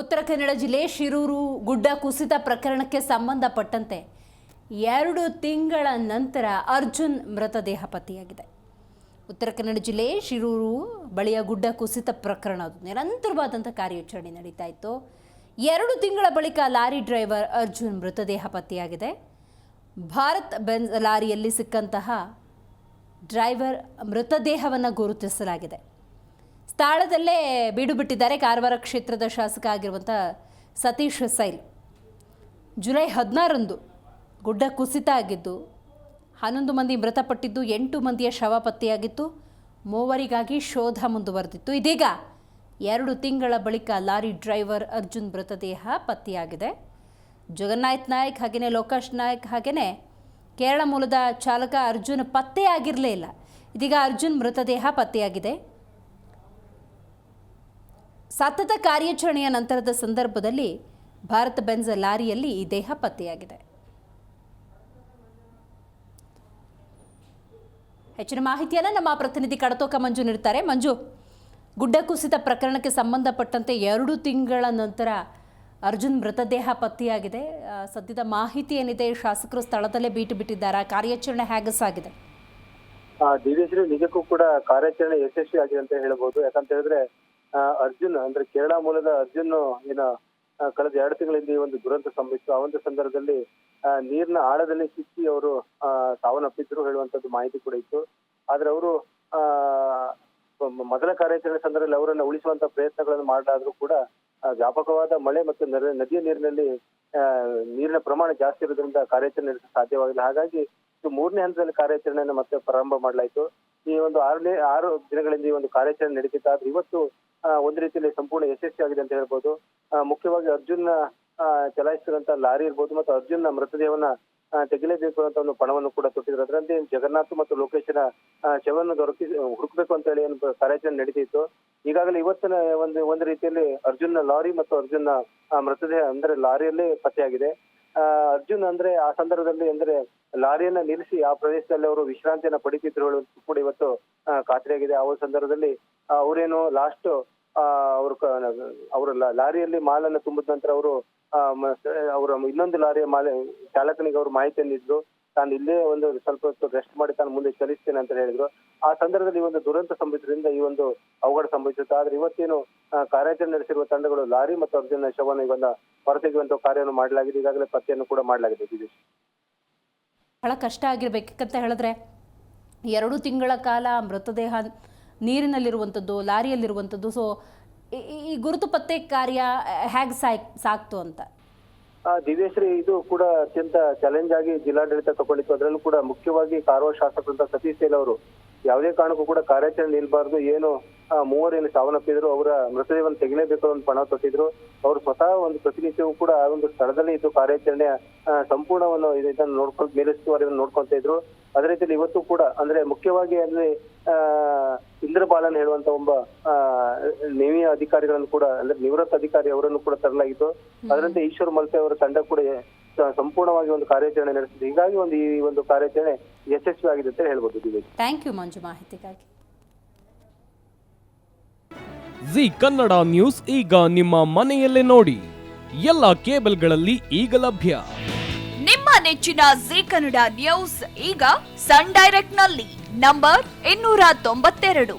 ಉತ್ತರ ಕನ್ನಡ ಜಿಲ್ಲೆ ಶಿರೂರು ಗುಡ್ಡ ಕುಸಿತ ಪ್ರಕರಣಕ್ಕೆ ಸಂಬಂಧಪಟ್ಟಂತೆ ಎರಡು ತಿಂಗಳ ನಂತರ ಅರ್ಜುನ್ ಮೃತದೇಹ ಪತ್ತೆಯಾಗಿದೆ. ಉತ್ತರ ಕನ್ನಡ ಜಿಲ್ಲೆ ಶಿರೂರು ಬಳಿಯ ಗುಡ್ಡ ಕುಸಿತ ಪ್ರಕರಣ ನಿರಂತರವಾದಂಥ ಕಾರ್ಯಾಚರಣೆ ನಡೀತಾ ಇತ್ತು. ಎರಡು ತಿಂಗಳ ಬಳಿಕ ಲಾರಿ ಡ್ರೈವರ್ ಅರ್ಜುನ್ ಮೃತದೇಹ ಪತ್ತೆಯಾಗಿದೆ. ಭಾರತ್ ಬೆನ್ಸ್ ಲಾರಿಯಲ್ಲಿ ಸಿಕ್ಕಂತಹ ಡ್ರೈವರ್ ಮೃತದೇಹವನ್ನು ಗುರುತಿಸಲಾಗಿದೆ. ಸ್ಥಳದಲ್ಲೇ ಬೀಡು ಬಿಟ್ಟಿದ್ದಾರೆ ಕಾರವಾರ ಕ್ಷೇತ್ರದ ಶಾಸಕ ಆಗಿರುವಂಥ ಸತೀಶ್ ಸೈಲ್ ಜುಲೈ ಹದಿನಾರಂದು ಗುಡ್ಡ ಕುಸಿತ ಆಗಿದ್ದು, ಹನ್ನೊಂದು ಮಂದಿ ಮೃತಪಟ್ಟಿದ್ದು, ಎಂಟು ಮಂದಿಯ ಶವ ಪತ್ತೆಯಾಗಿತ್ತು. ಮೂವರಿಗಾಗಿ ಶೋಧ ಮುಂದುವರೆದಿತ್ತು. ಇದೀಗ ಎರಡು ತಿಂಗಳ ಬಳಿಕ ಲಾರಿ ಡ್ರೈವರ್ ಅರ್ಜುನ್ ಮೃತದೇಹ ಪತ್ತೆಯಾಗಿದೆ. ಜಗನ್ನಾಥ್ ನಾಯಕ್ ಹಾಗೆಯೇ ಲೋಕೇಶ್ ನಾಯಕ್ ಹಾಗೆಯೇ ಕೇರಳ ಮೂಲದ ಚಾಲಕ ಅರ್ಜುನ್ ಪತ್ತೆಯಾಗಿರಲೇ ಇಲ್ಲ. ಇದೀಗ ಅರ್ಜುನ್ ಮೃತದೇಹ ಪತ್ತೆಯಾಗಿದೆ. ಸತತ ಕಾರ್ಯಾಚರಣೆಯ ನಂತರದ ಸಂದರ್ಭದಲ್ಲಿ ಭಾರತ ಬೆಂಜ್ ಲಾರಿಯಲ್ಲಿ ಈ ದೇಹ ಪತ್ತೆಯಾಗಿದೆ. ಹೆಚ್ಚಿನ ಮಾಹಿತಿಯನ್ನು ನಮ್ಮ ಪ್ರತಿನಿಧಿ ಕಡತೋಕ ಮಂಜು ನೀಡ್ತಾರೆ. ಮಂಜು ಗುಡ್ಡ ಕುಸಿತ ಪ್ರಕರಣಕ್ಕೆ ಸಂಬಂಧಪಟ್ಟಂತೆ ಎರಡು ತಿಂಗಳ ನಂತರ ಅರ್ಜುನ್ ಮೃತದೇಹ ಪತ್ತೆಯಾಗಿದೆ. ಸದ್ಯದ ಮಾಹಿತಿ ಏನಿದೆ? ಶಾಸಕರು ಸ್ಥಳದಲ್ಲೇ ಬೀಟು ಬಿಟ್ಟಿದ್ದಾರೆ? ಕಾರ್ಯಾಚರಣೆ ಹೇಗಸಾಗಿದೆ? ದಿವ್ಯಶ್ರೀ ನಿಜಕ್ಕೂ ಕೂಡ ಕಾರ್ಯಾಚರಣೆ ಯಶಸ್ವಿ ಆಗಿದೆ ಅಂತ ಹೇಳ್ಬೋದು. ಯಾಕಂತ ಹೇಳಿದ್ರೆ ಅರ್ಜುನ್, ಅಂದ್ರೆ ಕೇರಳ ಮೂಲದ ಅರ್ಜುನ್ ಏನ ಕಳೆದ ಎರಡು ತಿಂಗಳಿಂದ ಈ ಒಂದು ದುರಂತ ಸಂಭವಿಸಿತು ಆ ಒಂದು ಸಂದರ್ಭದಲ್ಲಿ ನೀರಿನ ಆಳದಲ್ಲಿ ಸಿಕ್ಕಿ ಅವರು ಸಾವನ್ನಪ್ಪಿದ್ರು ಹೇಳುವಂತದ್ದು ಮಾಹಿತಿ ಕೂಡ ಇತ್ತು. ಆದ್ರೆ ಅವರು, ಆ ಮೊದಲ ಕಾರ್ಯಾಚರಣೆ ಸಂದರ್ಭದಲ್ಲಿ ಅವರನ್ನ ಉಳಿಸುವಂತ ಪ್ರಯತ್ನಗಳನ್ನು ಮಾಡಲಾದ್ರೂ ಕೂಡ ವ್ಯಾಪಕವಾದ ಮಳೆ ಮತ್ತು ನದಿಯ ನೀರಿನಲ್ಲಿ ನೀರಿನ ಪ್ರಮಾಣ ಜಾಸ್ತಿ ಇರೋದ್ರಿಂದ ಕಾರ್ಯಾಚರಣೆ ನಡೆಸಲು ಸಾಧ್ಯವಾಗಿಲ್ಲ. ಹಾಗಾಗಿ ಮೂರನೇ ಹಂತದಲ್ಲಿ ಕಾರ್ಯಾಚರಣೆಯನ್ನು ಮತ್ತೆ ಪ್ರಾರಂಭ ಮಾಡಲಾಯಿತು. ಈ ಒಂದು ಆರನೇ ಆರು ದಿನಗಳಿಂದ ಈ ಒಂದು ಕಾರ್ಯಾಚರಣೆ ನಡೀತಿತ್ತು. ಆದ್ರೆ ಇವತ್ತು ಒಂದು ರೀತಿಯಲ್ಲಿ ಸಂಪೂರ್ಣ ಯಶಸ್ವಿಯಾಗಿದೆ ಅಂತ ಹೇಳ್ಬೋದು. ಮುಖ್ಯವಾಗಿ ಅರ್ಜುನ್ ಚಲಾಯಿಸಿದಂತ ಲಾರಿ ಇರ್ಬೋದು ಮತ್ತು ಅರ್ಜುನ್ ಮೃತದೇಹವನ್ನ ಆ, ತೆಗಿಲೇಬೇಕು ಅಂತ ಒಂದು ಪಣವನ್ನು ಕೂಡ ತೊಟ್ಟಿದ್ರು. ಅದರಂತೆ ಜಗನ್ನಾಥ್ ಮತ್ತು ಲೋಕೇಶನ ಆ, ಶವವನ್ನು ದೊರಕಿ ಹುಡುಕ್ಬೇಕು ಅಂತ ಹೇಳಿ ಒಂದು ಕಾರ್ಯಾಚರಣೆ ನಡೀತಿತ್ತು. ಈಗಾಗಲೇ ಇವತ್ತಿನ ಒಂದು ಒಂದು ರೀತಿಯಲ್ಲಿ ಅರ್ಜುನ್ ಲಾರಿ ಮತ್ತು ಅರ್ಜುನ್ ಮೃತದೇಹ ಅಂದ್ರೆ ಲಾರಿಯಲ್ಲೇ ಪತ್ತೆಯಾಗಿದೆ. ಅರ್ಜುನ್ ಅಂದ್ರೆ ಆ ಸಂದರ್ಭದಲ್ಲಿ ಅಂದ್ರೆ ಲಾರಿಯನ್ನ ನಿಲ್ಲಿಸಿ ಆ ಪ್ರದೇಶದಲ್ಲಿ ಅವರು ವಿಶ್ರಾಂತಿಯನ್ನ ಪಡಿತಿದ್ರು ಕೂಡ ಇವತ್ತು ಖಾತ್ರಿ ಖಾತ್ರಿಯಾಗಿದೆ ಆ ಒಂದು ಸಂದರ್ಭದಲ್ಲಿ ಅವರೇನು ಲಾಸ್ಟ್ ಅವರು ಅವರ ಲಾರಿಯಲ್ಲಿ ಮಾಲನ್ನ ತುಂಬಿದ ನಂತರ ಅವರು ಅವರ ಇನ್ನೊಂದು ಲಾರಿಯ ಮಾಲೆ, ಚಾಲಕನಿಗೆ ಅವರು ಮಾಹಿತಿಯನ್ನು ನೀಡಿದ್ರು. ತಾನು ಇಲ್ಲೇ ಒಂದು ಸ್ವಲ್ಪ ಹೊತ್ತು ರೆಸ್ಟ್ ಮಾಡಿ ತಾನು ಮುಂದೆ ಚಲಿಸ್ತೇನೆ ಅಂತ ಹೇಳಿದ್ರು. ಆ ಸಂದರ್ಭದಲ್ಲಿ ಒಂದು ದುರಂತ ಸಂಭವಿಸಿದ್ರಿಂದ ಈ ಒಂದು ಅವಘಡ ಸಂಭವಿಸುತ್ತೆ. ಆದ್ರೆ ಇವತ್ತೇನು ಕಾರ್ಯಾಚರಣೆ ನಡೆಸಿರುವ ತಂಡಗಳು ಲಾರಿ ಮತ್ತು ಅರ್ಜುನ ಶವನ ಇವನ್ನ ಹೊರತೆಗೆಯುವಂತ ಕಾರ್ಯವನ್ನು ಮಾಡಲಾಗಿದೆ. ಈಗಾಗಲೇ ಪತ್ತೆಯನ್ನು ಕೂಡ ಮಾಡಲಾಗಿದೆ ದಿನೇಶ್. ಬಹಳ ಕಷ್ಟ ಆಗಿರ್ಬೇಕಂತ ಹೇಳಿದ್ರೆ ಎರಡು ತಿಂಗಳ ಕಾಲ ಮೃತದೇಹ ನೀರಿನಲ್ಲಿರುವಂಥದ್ದು ಲಾರಿಯಲ್ಲಿರುವಂಥದ್ದು ಸೊ ಈ ಗುರುತು ಪತ್ತೆ ಕಾರ್ಯ ಹೇಗೆ ಸಾಯ್, ಸಾಕ್ತು ಅಂತ? ದಿವ್ಯಶ್ರೀ ಇದು ಕೂಡ ಅತ್ಯಂತ ಚಾಲೆಂಜ್ ಆಗಿ ಜಿಲ್ಲಾಡಳಿತ ತಗೊಂಡಿತ್ತು. ಅದರಲ್ಲೂ ಕೂಡ ಮುಖ್ಯವಾಗಿ ಕಾರವಾರ ಶಾಸಕರಂತ ಸತೀಶ್ ಸೇಲ್ ಅವರು ಯಾವುದೇ ಕಾರಣಕ್ಕೂ ಕೂಡ ಕಾರ್ಯಾಚರಣೆ ನಿಲ್ಬಾರ್ದು. ಏನು ಮೂವರೇನು ಸಾವನ್ನಪ್ಪಿದ್ರು, ಅವರ ಮೃತದೇಹವನ್ನು ತೆಗಿಲೇಬೇಕು ಅಂತ ಪಣ ತೊಟ್ಟಿದ್ರು. ಅವರು ಸ್ವತಃ ಒಂದು ಪ್ರತಿನಿತ್ಯವೂ ಕೂಡ ಆ ಒಂದು ಸ್ಥಳದಲ್ಲಿ ಇದ್ದು ಕಾರ್ಯಾಚರಣೆಯ ಸಂಪೂರ್ಣವನ್ನು ಇದು- ಇದನ್ನು ನೋಡ್ಕೊಂಡು ಮೇಲುಸ್ತುವಾರಿಯನ್ನು ನೋಡ್ಕೊಂತ ಇದ್ರು. ಅದೇ ರೀತಿಯಲ್ಲಿ ಇವತ್ತು ಕೂಡ, ಅಂದ್ರೆ ಮುಖ್ಯವಾಗಿ ಆ, ಇಂದ್ರಬಾಲನ್ ಹೇಳುವಂತ ಒಬ್ಬ ಆ ನೇವಿಯ ಅಧಿಕಾರಿಗಳನ್ನು ಕೂಡ ಅಂದ್ರೆ ನಿವೃತ್ತ ಅಧಿಕಾರಿ ಅವರನ್ನು ಕೂಡ ತರಲಾಗಿತ್ತು. ಅದರಂತೆ ಈಶ್ವರ್ ಮಲ್ಪೆ ಅವರ ತಂಡ ಕೂಡ ಸಂಪೂರ್ಣವಾಗಿ ಒಂದು ಕಾರ್ಯಾಚರಣೆ ನಡೆಸಿದೆ. ಹೀಗಾಗಿ ಒಂದು ಈ ಒಂದು ಕಾರ್ಯಾಚರಣೆ ಯಶಸ್ವಿ ಆಗಿದೆ ಅಂತ ಹೇಳ್ಬೋದು ಥ್ಯಾಂಕ್ ಯು ಮಂಜು ಮಾಹಿತಿಗಾಗಿ. ಜಿ ಕನ್ನಡ ನ್ಯೂಸ್ ಈಗ ನಿಮ್ಮ ಮನೆಯಲ್ಲೇ ನೋಡಿ. ಎಲ್ಲ ಕೇಬಲ್ಗಳಲ್ಲಿ ಈಗ ಲಭ್ಯ. ನಿಮ್ಮ ನೆಚ್ಚಿನ ಜಿ ಕನ್ನಡ ನ್ಯೂಸ್ ಈಗ ಸನ್ ಡೈರೆಕ್ಟ್ನಲ್ಲಿ ನಂಬರ್ ಇನ್ನೂರ ತೊಂಬತ್ತೆರಡು.